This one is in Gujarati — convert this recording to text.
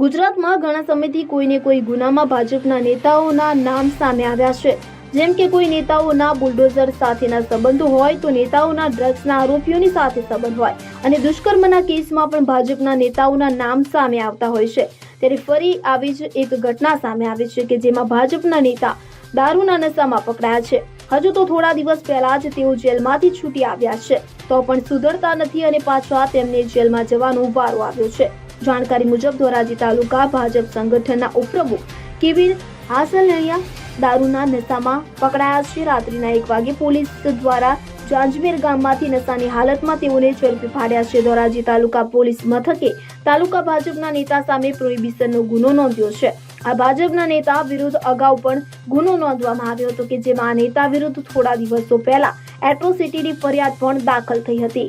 ગુજરાતમાં ઘણા સમયથી કોઈને કોઈ ગુનામાં ભાજપના નેતાઓના નામ સામે આવ્યા છે. જેમ કે કોઈ નેતાઓના બુલડોઝર સાથેના સંબંધો હોય તો નેતાઓના ડ્રગ્સના આરોપીઓની સાથે સંબંધ હોય અને દુષ્કર્મના કેસમાં પણ ભાજપના નેતાઓના નામ સામે આવતા હોય છે. ત્યારે ફરી આવી જ એક ઘટના સામે આવી છે કે જેમાં ભાજપના નેતા દારૂના નશામાં પકડાયા છે. હજુ તો થોડા દિવસ પહેલા જ તેઓ જેલમાંથી છૂટી આવ્યા છે. તો પણ સુધરતા નથી અને પાછા તેમને જેલમાં જવાનો વારો આવ્યો છે. જાણકારી મુજબ ધોરાજી તાલુકા ભાજપ સંગઠનના ઉપપ્રમુખ કેવીર હાસલણિયા દારૂના નશામાં પકડાયા છે. રાત્રિના એક વાગે પોલીસ દ્વારા જાંજમેર ગામમાંથી નશાની હાલતમાં તેઓને ઝડપી પાડ્યા છે. ધોરાજી તાલુકા પોલીસ મથકે તાલુકા ભાજપના નેતા સામે પ્રોહિબિશનનો ગુનો નોંધ્યો છે. આ ભાજપના નેતા વિરુદ્ધ અગાઉ પણ ગુનો નોંધવામાં આવ્યો હતો કે જેમાં આ નેતા વિરુદ્ધ થોડા દિવસો પહેલા એટ્રોસિટીની ફરિયાદ પણ દાખલ થઈ હતી.